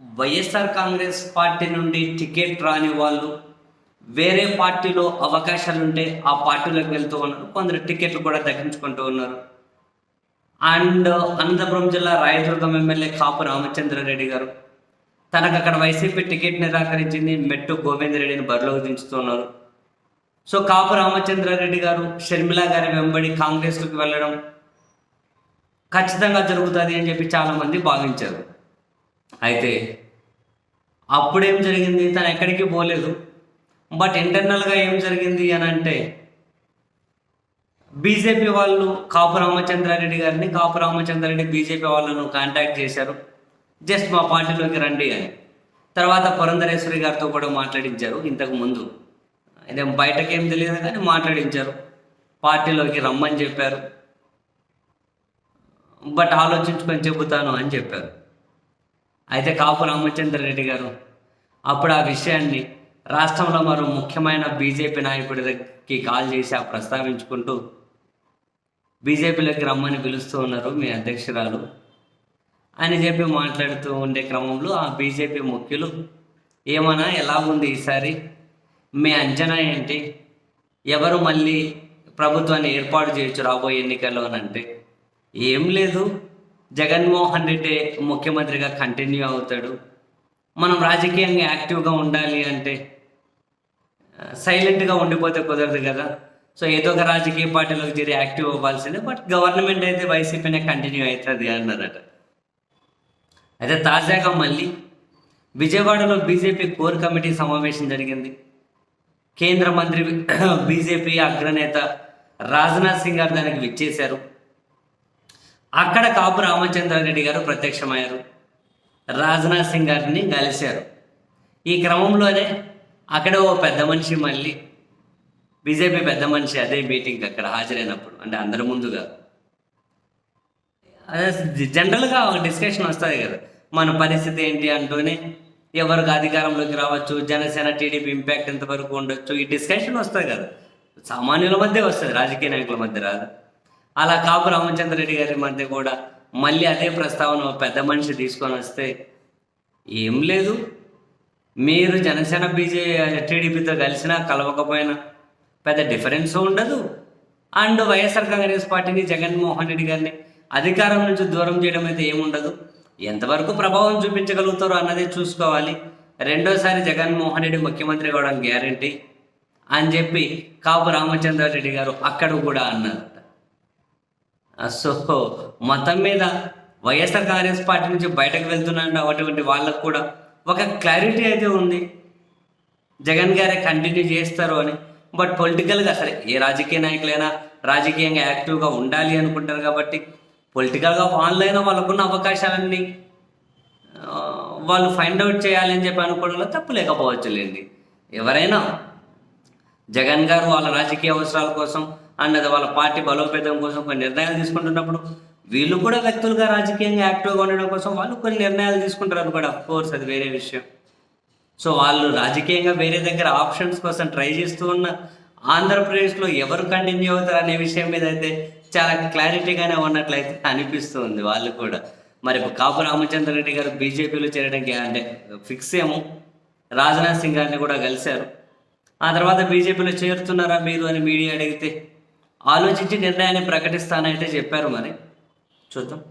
YSR Congress party నుండి ticket రాని వాళ్ళు వేరే పార్టీలో అవకాశాలు ఉంటే ఆ పార్టీలోకి వెళ్తూ ఉన్నారు. కొందరు టికెట్లు కూడా దక్కించుకుంటూ ఉన్నారు. అండ్ అనంతపురం జిల్లా రాయదుర్గం ఎమ్మెల్యే కాపు రామచంద్రారెడ్డి గారు తనకు అక్కడ వైసీపీ టికెట్ నిరాకరించింది మెట్టు గోవిందరెడ్డిని బరిలోకి దించుతున్నారు సో కాపు రామచంద్రారెడ్డి గారు షర్మిల గారి వెంబడి కాంగ్రెస్లోకి వెళ్ళడం ఖచ్చితంగా జరుగుతుంది అని చెప్పి చాలామంది భావించారు. అయితే అప్పుడేం జరిగింది? తను ఎక్కడికి పోలేదు. బట్ ఇంటర్నల్గా ఏం జరిగింది అని అంటే బీజేపీ వాళ్ళు కాపు రామచంద్రారెడ్డి గారిని కాపు రామచంద్రారెడ్డి బీజేపీ వాళ్ళను కాంటాక్ట్ చేశారు. జస్ట్ మా పార్టీలోకి రండి అని. తర్వాత పురంధరేశ్వరి గారితో కూడా మాట్లాడించారు ఇంతకు ముందు. ఇదేం బయటకేం తెలియదు కానీ మాట్లాడించారు. పార్టీలోకి రమ్మని చెప్పారు. బట్ ఆలోచించుకొని చెబుతాను అని చెప్పారు. అయితే కాపు రామచంద్ర రెడ్డి గారు అప్పుడు ఆ విషయాన్ని రాష్ట్రంలో మరో ముఖ్యమైన బీజేపీ నాయకుడికి కాల్ చేసి ఆ ప్రస్తావించుకుంటూ బీజేపీలోకి రమ్మని పిలుస్తూ ఉన్నారు మీ అధ్యక్షురాలు. అని చెప్పి మాట్లాడుతూ ఉండే క్రమంలో ఆ బీజేపీ ముఖ్యులు ఏమన్నా ఎలా ఉంది ఈసారి? మీ అంచనా ఏంటి? ఎవరు మళ్ళీ ప్రభుత్వాన్ని ఏర్పాటు చేయొచ్చు రాబోయే ఎన్నికల్లో అని అంటే ఏం లేదు. జగన్మోహన్ రెడ్డి ముఖ్యమంత్రిగా కంటిన్యూ అవుతాడు. మనం రాజకీయంగా యాక్టివ్గా ఉండాలి అంటే సైలెంట్గా ఉండిపోతే కుదరదు కదా. సో ఏదో ఒక రాజకీయ పార్టీలోకి చేరి యాక్టివ్ అవ్వాల్సిందే బట్ గవర్నమెంట్ అయితే వైసీపీనే కంటిన్యూ అవుతుంది అన్నారట. అయితే తాజాగా మళ్ళీ విజయవాడలో బీజేపీ కోర్ కమిటీ సమావేశం జరిగింది. కేంద్ర మంత్రి బీజేపీ అగ్రనేత రాజ్నాథ్ సింగ్ గారు దానికి విచ్చేశారు. అక్కడ కాపు రామచంద్రారెడ్డి గారు ప్రత్యక్షమయ్యారు. రాజ్నాథ్ సింగ్ గారిని కలిశారు. ఈ క్రమంలోనే అక్కడ ఓ పెద్ద మనిషి మళ్ళీ బీజేపీ పెద్ద మనిషి అదే మీటింగ్ అక్కడ హాజరైనప్పుడు అంటే అందరి ముందుగా. అదే జనరల్గా ఒక డిస్కషన్ వస్తుంది కదా మన పరిస్థితి ఏంటి అంటూనే ఎవరికి అధికారంలోకి రావచ్చు జనసేన టీడీపీ ఇంపాక్ట్ ఎంతవరకు ఉండొచ్చు ఈ డిస్కషన్ వస్తుంది కదా. సామాన్యుల మధ్య వస్తుంది రాజకీయ నాయకుల మధ్య రాదు. అలా కాపు రామచంద్రరెడ్డి గారి మధ్య కూడా మళ్ళీ అదే ప్రస్తావన పెద్ద మనిషి తీసుకొని వస్తే ఏం లేదు. మీరు జనసేన బీజే టీడీపీతో కలిసినా కలవకపోయినా పెద్ద డిఫరెన్స్ ఉండదు. అండ్ వైఎస్ఆర్ కాంగ్రెస్ పార్టీని జగన్మోహన్ రెడ్డి గారిని అధికారం నుంచి దూరం చేయడం అయితే ఏముండదు ఎంతవరకు ప్రభావం చూపించగలుగుతారో అన్నదే చూసుకోవాలి. రెండోసారి జగన్మోహన్ రెడ్డి ముఖ్యమంత్రి కావడం గ్యారంటీ అని చెప్పి కాపు రామచంద్రారెడ్డి గారు అక్కడ కూడా అన్నారు. సో మతం మీద వైఎస్ఆర్ కాంగ్రెస్ పార్టీ నుంచి బయటకు వెళ్తున్నాడు అటువంటి వాళ్ళకు కూడా ఒక క్లారిటీ అయితే ఉంది. జగన్ గారే కంటిన్యూ చేస్తారు అని. బట్ పొలిటికల్గా సరే ఏ రాజకీయ నాయకులైనా రాజకీయంగా యాక్టివ్గా ఉండాలి అనుకుంటారు కాబట్టి పొలిటికల్గా ఆన్లైన్ వాళ్ళకున్న అవకాశాలన్నీ వాళ్ళు ఫైండ్ అవుట్ చేయాలి అని చెప్పి అనుకోవడంలో తప్పు లేకపోవచ్చులేండి. ఎవరైనా జగన్ గారు వాళ్ళ రాజకీయ అవసరాల కోసం అన్నది వాళ్ళ పార్టీ బలోపేతం కోసం కొన్ని నిర్ణయాలు తీసుకుంటున్నప్పుడు వీళ్ళు కూడా వ్యక్తులుగా రాజకీయంగా యాక్టివ్గా ఉండడం కోసం వాళ్ళు కొన్ని నిర్ణయాలు తీసుకుంటారు అనుకోండి అఫ్ కోర్స్ అది వేరే విషయం. సో వాళ్ళు రాజకీయంగా వేరే దగ్గర ఆప్షన్స్ కోసం ట్రై చేస్తూ ఉన్న ఆంధ్రప్రదేశ్లో ఎవరు కంటిన్యూ అవుతారు అనే విషయం మీద అయితే చాలా క్లారిటీగానే ఉన్నట్లయితే అనిపిస్తుంది వాళ్ళు కూడా. మరి కాపు రామచంద్రరెడ్డి గారు బీజేపీలో చేరడానికి అంటే ఫిక్స్ ఏమో. రాజ్నాథ్ సింగ్ గారిని కూడా కలిశారు. ఆ తర్వాత బీజేపీలో చేరుతున్నారా మీరు అని మీడియా అడిగితే ఆలోచించి నిర్ణయాన్ని ప్రకటిస్తానైతే చెప్పారు మరి. చూద్దాం.